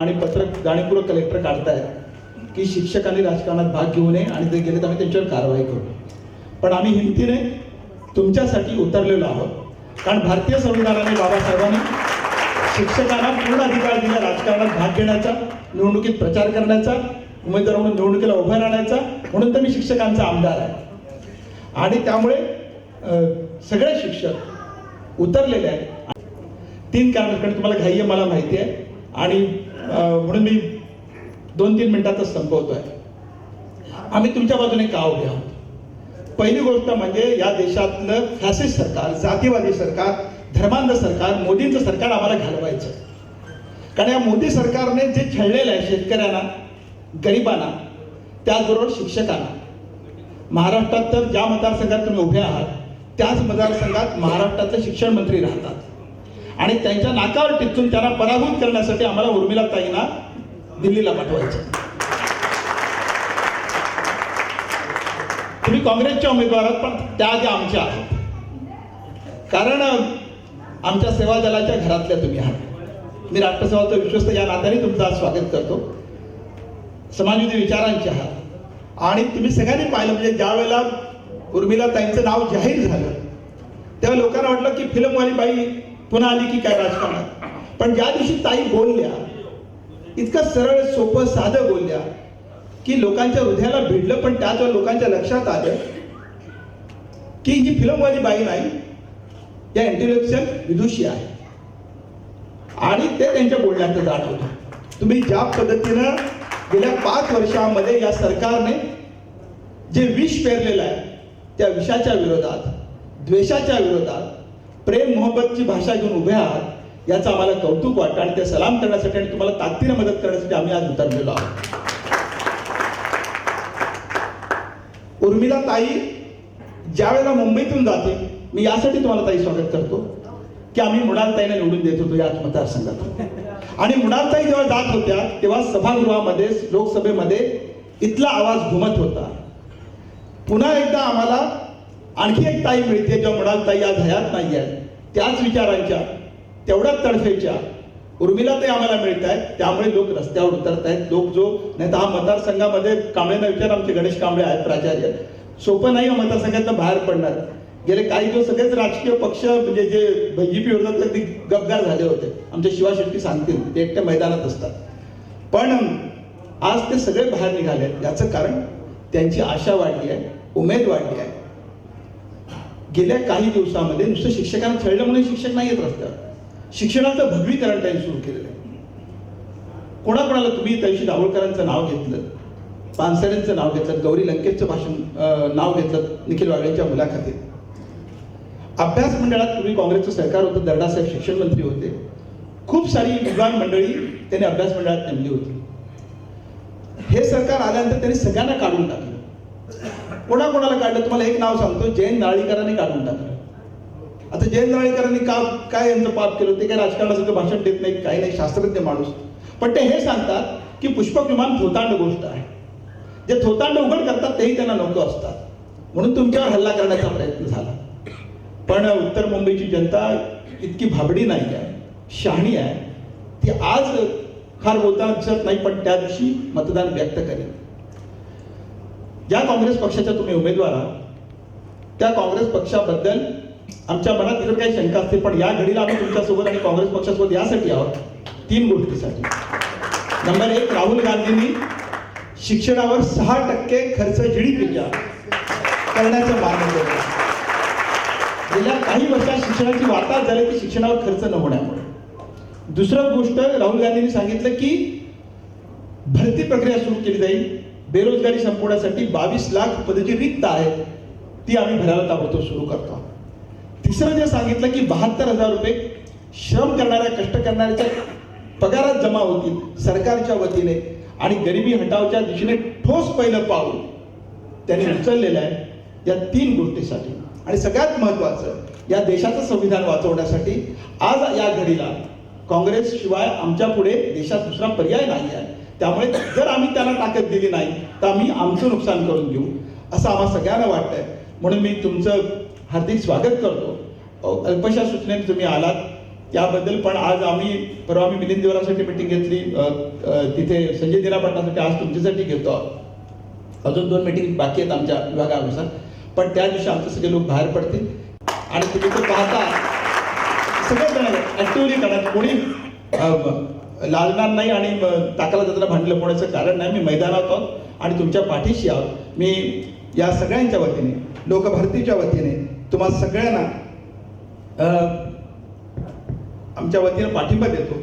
आणि पत्र जाणीवपूर्वक कलेक्टर काढतायत की शिक्षकांनी राजकारणात भाग घेऊ नये आणि ते गेले तर आम्ही त्यांच्यावर कारवाई करू. पण आम्ही हिमतीने तुमच्यासाठी उतरलेलो आहोत. कारण भारतीय संविधानाने बाबासाहेबांनी शिक्षकांना पूर्ण अधिकार दिला राजकारणात भाग घेण्याचा निवडणुकीत प्रचार करण्याचा उमेदवार म्हणून निवडणुकीला उभा राहण्याचा. म्हणून तर मी शिक्षकांचा आमदार आहे. आणि त्यामुळे अं, सगळे शिक्षक उतरलेले आहेत. तीन कारण तुम्हाला घाई आहे मला माहिती आहे. आणि म्हणून मी दोन तीन मिनिटातच संपवतोय. आम्ही तुमच्या बाजूने का उभे आहोत? पहिली गोष्ट म्हणजे या देशातलं फॅसिस्ट सरकार जातीवादी सरकार धर्मांध सरकार मोदींचं सरकार आम्हाला घालवायचं. कारण या मोदी सरकारने जे छळलेलं आहे शेतकऱ्यांना गरिबांना त्याचबरोबर शिक्षकांना महाराष्ट्रात तर ज्या मतदारसंघात तुम्ही उभे आहात त्याच मतदारसंघात महाराष्ट्राचे शिक्षण मंत्री राहतात. आणि त्यांच्या नाकावर टिपचून त्यांना पराभूत करण्यासाठी आम्हाला उर्मिला ताईंना दिल्लीला पाठवायचं. तुम्ही काँग्रेसच्या उमेदवार आहात पण त्या आधी आमच्या आहात. कारण आमच्या सेवा दलाच्या घरातल्या तुम्ही आहात. मी राष्ट्रसेवाचं विश्वस्त या नात्याने तुमचं आज स्वागत करतो. समाजविधी विचारांचे आहात. आणि तुम्ही सगळ्यांनी पाहिलं म्हणजे ज्या वेळेला उर्मिला ताईंचं नाव जाहीर झालं तेव्हा लोकांना वाटलं की फिल्मवाली बाई पुन्हा आली की काय राजकारणात? पण ज्या दिवशी ताई बोलल्या इतकं सरळ सोपं साधं बोलल्या की लोकांच्या हृदयाला भिडलं पण त्याच लोकांच्या लक्षात आलं की ही फिल्मवाली बाई नाही या इंटेलेक्च्युअल विदुषी आहे. आणि ते त्यांच्या बोलण्याचं जाणवलं तुम्ही ज्या पद्धतीनं गेल्या पाच वर्षामध्ये या सरकारने जे विष पेरलेलं आहे त्या विषाच्या विरोधात द्वेषाच्या विरोधात प्रेम मोहब्बतची भाषा घेऊन उभे आहात याचं आम्हाला कौतुक वाटतं आणि ते सलाम करण्यासाठी आणि तुम्हाला ताकदीने मदत करण्यासाठी आम्ही आज उतरलेलो आहोत. उर्मिला ताई ज्या वेळेला मुंबईतून जाते मी यासाठी तुम्हाला ताई स्वागत करतो की आम्ही मृणाल निवडून देत होतो याच मतदारसंघात आणि मुणालताई जेव्हा जात होत्या तेव्हा सभागृहामध्ये लोकसभेमध्ये इथला आवाज घुमत होता. पुन्हा एकदा आम्हाला आणखी एक ताई मिळते जेव्हा म्हणाल ताई आज हयात नाही आहे त्याच विचारांच्या तेवढ्याच तडफेच्या उर्मिला ते आम्हाला मिळत आहेत. त्यामुळे लोक रस्त्यावर उतरत आहेत. लोक जो नाही तर हा मतदारसंघामध्ये कांबळेंना विचार आमचे गणेश कांबळे आहेत प्राचार्य. सोपं नाही हो मतदारसंघातनं बाहेर पडणार. गेले काही दिवस सगळेच राजकीय पक्ष म्हणजे जे बीजेपी होतात ते गबगार झाले होते. आमचे शिवा शेट्टी सांगतील ते एकट्या मैदानात असतात. पण आज ते सगळे बाहेर निघाले आहेत. याचं कारण त्यांची आशा वाढली आहे उमेद वाढली आहे. गेल्या काही दिवसामध्ये नुसतं शिक्षकांना छळलं म्हणून शिक्षक नाही येत रस्त्यावर. शिक्षणाचं भगवीकरण त्यांनी सुरू केलेलं आहे. कोणाकोणाला तुम्ही तैशी दाभोळकरांचं नाव घेतलं पानसरेंचं नाव घेतलं गौरी लंकेशचं भाषण नाव घेतलं निखिल वागळेंच्या मुलाखतीत. अभ्यास मंडळात पूर्वी काँग्रेसचं सरकार होतं दर्डासाहेब शिक्षण मंत्री होते. खूप सारी विद्वान मंडळी त्यांनी अभ्यास मंडळात नेमली होती. हे सरकार आल्यानंतर त्यांनी सगळ्यांना काढून टाकलं. कोणाकोणाला काढलं? तुम्हाला एक नाव सांगतो जैन नाळीकरांनी काढून टाकलं. आता जैन नारळीकरांनी का काय यांचं पाप केलं? ते काय राजकारणाचं भाषण देत नाही काही नाही शास्त्रज्ञ माणूस. पण ते हे सांगतात की पुष्पक विमान थोतांड गोष्ट आहे. जे थोतांड उघड करतात तेही त्यांना नको असतात. म्हणून तुमच्यावर हल्ला करण्याचा प्रयत्न झाला. पण उत्तर मुंबईची जनता इतकी भाबडी नाही आहे शहाणी आहे. ती आज फार बोलताना दिसत नाही पण त्या दिवशी मतदान व्यक्त करेल. ज्या काँग्रेस पक्षाच्या तुम्ही उमेदवार आहात त्या काँग्रेस पक्षाबद्दल आमच्या मनात इतर काही शंका असतील पण या घडीला आम्ही तुमच्यासोबत आणि काँग्रेस पक्षासोबत यासाठी आहोत तीन गोष्टीसाठी. नंबर एक राहुल गांधींनी शिक्षणावर सहा टक्के खर्च जीडीपीच्या करण्याचं मान्य केलं. गेल्या काही वर्षात शिक्षणाची वाताहत झाली ती शिक्षणावर खर्च न होण्यामुळे. दुसरं गोष्ट राहुल गांधींनी सांगितलं की भरती प्रक्रिया सुरू केली जाईल. बेरोजगारी संपवण्यासाठी बावीस लाख पदे जी रिक्त आहेत ती आम्ही भरायला ताबडतोब सुरू करतो. तिसरं जे सांगितलं की बहात्तर हजार रुपये श्रम करणाऱ्या कष्ट करणाऱ्याच्या पगारात जमा होतील सरकारच्या वतीने आणि गरिबी हटावच्या दिशेने ठोस पहिलं पाऊल त्यांनी उचललेलं आहे या तीन गोष्टीसाठी. आणि सगळ्यात महत्वाचं या देशाचं संविधान वाचवण्यासाठी आज या घडीला काँग्रेस शिवाय आमच्या पुढे देशात दुसरा पर्याय नाही आहे त्यामुळे जर आम्ही त्याला ताकद दिली नाही तर आम्ही आमचं नुकसान करून घेऊ असं आम्हाला सगळ्यांना वाटतंय. म्हणून मी तुमचं हार्दिक स्वागत करतो. अल्पशा सूचनेत तुम्ही आलात. त्याबद्दल पण आज आम्ही परवा आम्ही मिलिंद देवरासाठी मिटिंग घेतली. तिथे संजय दिना पाटलासाठी आज तुमच्यासाठी घेतो. अजून दोन मिटिंग बाकी आहेत आमच्या विभागानुसार. पण त्या दिवशी आमचे सगळे लोक बाहेर पडतील. आणि तुम्ही तर पाहता सगळे जण ऍक्टिव्हली करणार कोणी लाजणार नाही आणि अ, ताकाला जत्रा भांडलं पोहण्याचं कारण नाही मी मैदानात आहोत आणि तुमच्या पाठीशी आहोत. मी या सगळ्यांच्या वतीने लोकभारतीच्या वतीने तुम्हा सगळ्यांना आमच्या वतीने पाठिंबा देतो.